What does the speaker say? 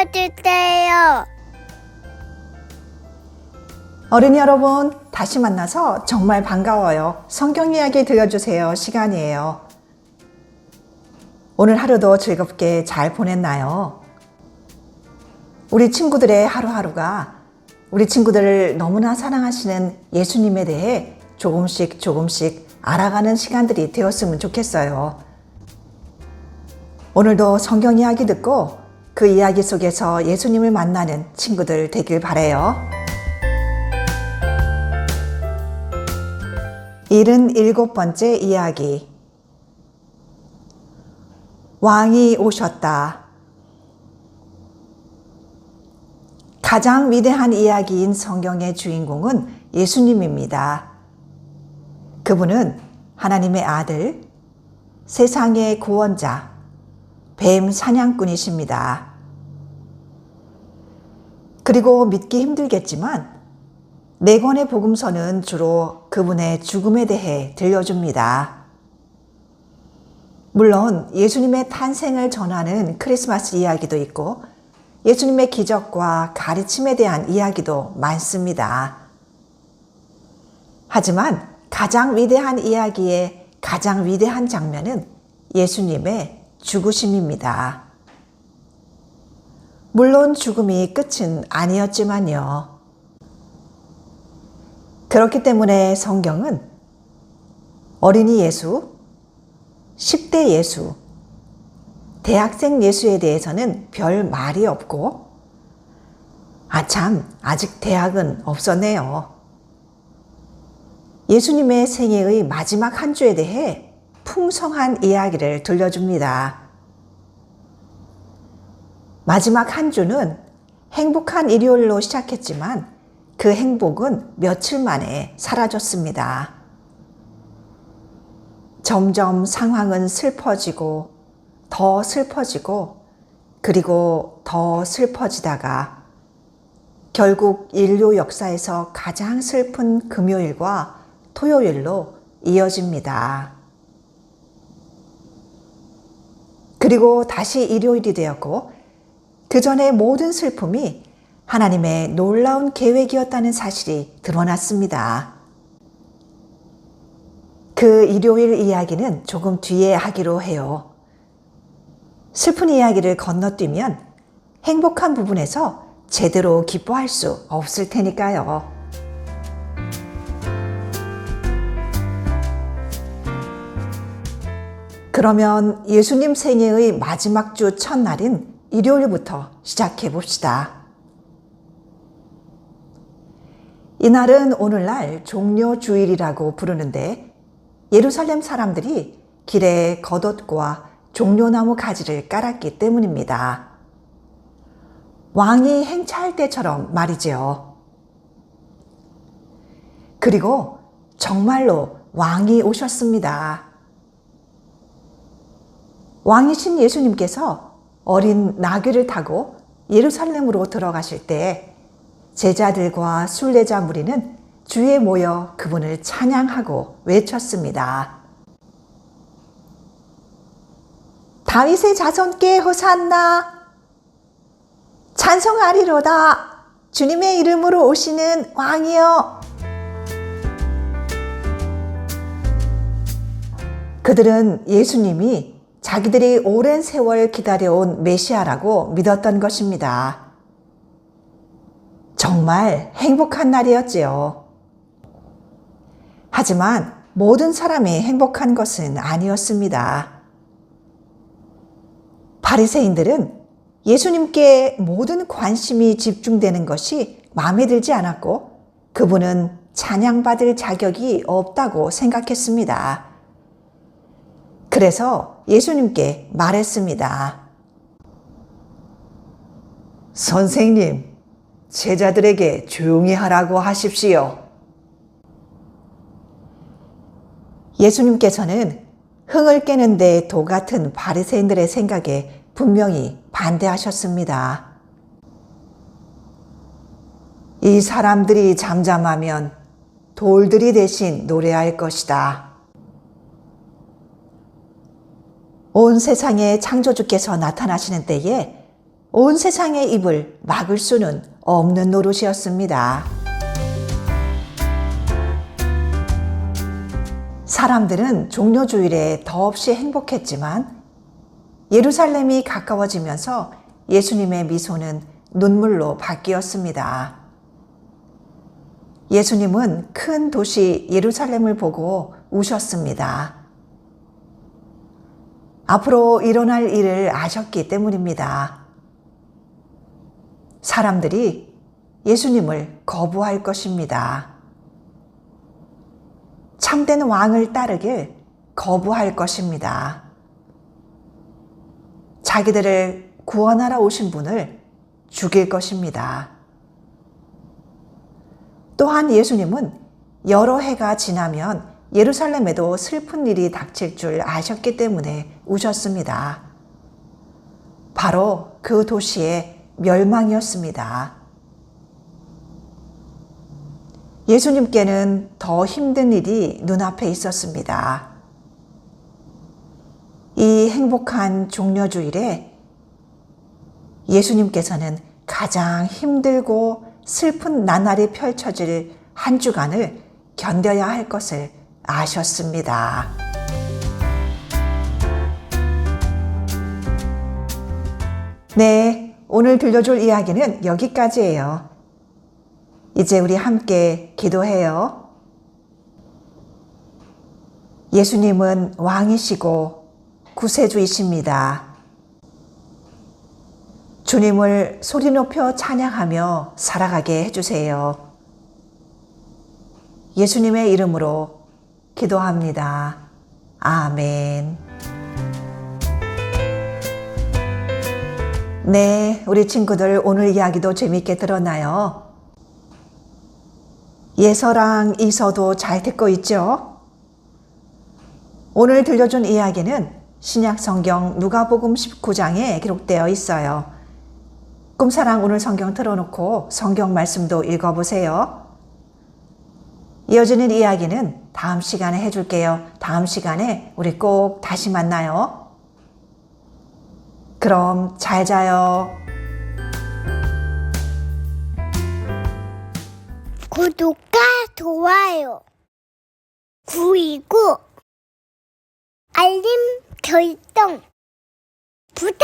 알려주세요. 어린이 여러분, 다시 만나서 정말 반가워요. 성경 이야기 들려주세요. 시간이에요. 오늘 하루도 즐겁게 잘 보냈나요? 우리 친구들의 하루하루가 우리 친구들을 너무나 사랑하시는 예수님에 대해 조금씩 조금씩 알아가는 시간들이 되었으면 좋겠어요. 오늘도 성경 이야기 듣고 그 이야기 속에서 예수님을 만나는 친구들 되길 바래요. 77번째 이야기. 왕이 오셨다. 가장 위대한 이야기인 성경의 주인공은 예수님입니다. 그분은 하나님의 아들, 세상의 구원자, 뱀 사냥꾼이십니다. 그리고 믿기 힘들겠지만 네 권의 복음서는 주로 그분의 죽음에 대해 들려줍니다. 물론 예수님의 탄생을 전하는 크리스마스 이야기도 있고 예수님의 기적과 가르침에 대한 이야기도 많습니다. 하지만 가장 위대한 이야기의 가장 위대한 장면은 예수님의 죽으심입니다. 물론 죽음이 끝은 아니었지만요. 그렇기 때문에 성경은 어린이 예수, 10대 예수, 대학생 예수에 대해서는 별 말이 없고, 아, 참, 아직 대학은 없었네요. 예수님의 생애의 마지막 한 주에 대해 풍성한 이야기를 들려줍니다. 마지막 한 주는 행복한 일요일로 시작했지만 그 행복은 며칠 만에 사라졌습니다. 점점 상황은 슬퍼지고 더 슬퍼지고 그리고 더 슬퍼지다가 결국 인류 역사에서 가장 슬픈 금요일과 토요일로 이어집니다. 그리고 다시 일요일이 되었고 그 전에 모든 슬픔이 하나님의 놀라운 계획이었다는 사실이 드러났습니다. 그 일요일 이야기는 조금 뒤에 하기로 해요. 슬픈 이야기를 건너뛰면 행복한 부분에서 제대로 기뻐할 수 없을 테니까요. 그러면 예수님 생애의 마지막 주 첫날인 일요일부터 시작해 봅시다. 이날은 오늘날 종려 주일이라고 부르는데 예루살렘 사람들이 길에 겉옷과 종려나무 가지를 깔았기 때문입니다. 왕이 행차할 때처럼 말이지요. 그리고 정말로 왕이 오셨습니다. 왕이신 예수님께서 어린 나귀를 타고 예루살렘으로 들어가실 때 제자들과 순례자 무리는 주에 모여 그분을 찬양하고 외쳤습니다. 다윗의 자손께 호산나! 찬송하리로다! 주님의 이름으로 오시는 왕이여! 그들은 예수님이 자기들이 오랜 세월 기다려온 메시아라고 믿었던 것입니다. 정말 행복한 날이었지요. 하지만 모든 사람이 행복한 것은 아니었습니다. 바리새인들은 예수님께 모든 관심이 집중되는 것이 마음에 들지 않았고 그분은 찬양받을 자격이 없다고 생각했습니다. 그래서 예수님께 말했습니다. 선생님, 제자들에게 조용히 하라고 하십시오. 예수님께서는 흥을 깨는 데 도 같은 바리새인들의 생각에 분명히 반대하셨습니다. 이 사람들이 잠잠하면 돌들이 대신 노래할 것이다. 온 세상에 창조주께서 나타나시는 때에 온 세상의 입을 막을 수는 없는 노릇이었습니다. 사람들은 종료주일에 더없이 행복했지만 예루살렘이 가까워지면서 예수님의 미소는 눈물로 바뀌었습니다. 예수님은 큰 도시 예루살렘을 보고 우셨습니다. 앞으로 일어날 일을 아셨기 때문입니다. 사람들이 예수님을 거부할 것입니다. 참된 왕을 따르길 거부할 것입니다. 자기들을 구원하러 오신 분을 죽일 것입니다. 또한 예수님은 여러 해가 지나면 예루살렘에도 슬픈 일이 닥칠 줄 아셨기 때문에 우셨습니다. 바로 그 도시의 멸망이었습니다. 예수님께는 더 힘든 일이 눈앞에 있었습니다. 이 행복한 종려주일에 예수님께서는 가장 힘들고 슬픈 나날이 펼쳐질 한 주간을 견뎌야 할 것을 아셨습니다. 네, 오늘 들려줄 이야기는 여기까지예요. 이제 우리 함께 기도해요. 예수님은 왕이시고 구세주이십니다. 주님을 소리 높여 찬양하며 살아가게 해주세요. 예수님의 이름으로 기도합니다. 아멘. 네, 우리 친구들 오늘 이야기도 재밌게 들었나요? 예서랑 이서도 잘 듣고 있죠? 오늘 들려준 이야기는 신약 성경 누가복음 19장에 기록되어 있어요. 꿈사랑 오늘 성경 틀어놓고 성경 말씀도 읽어보세요. 이어지는 이야기는 다음 시간에 해줄게요. 다음 시간에 우리 꼭 다시 만나요. 그럼 잘 자요. 구독과 좋아요 그리고 알림 설정 부탁해요.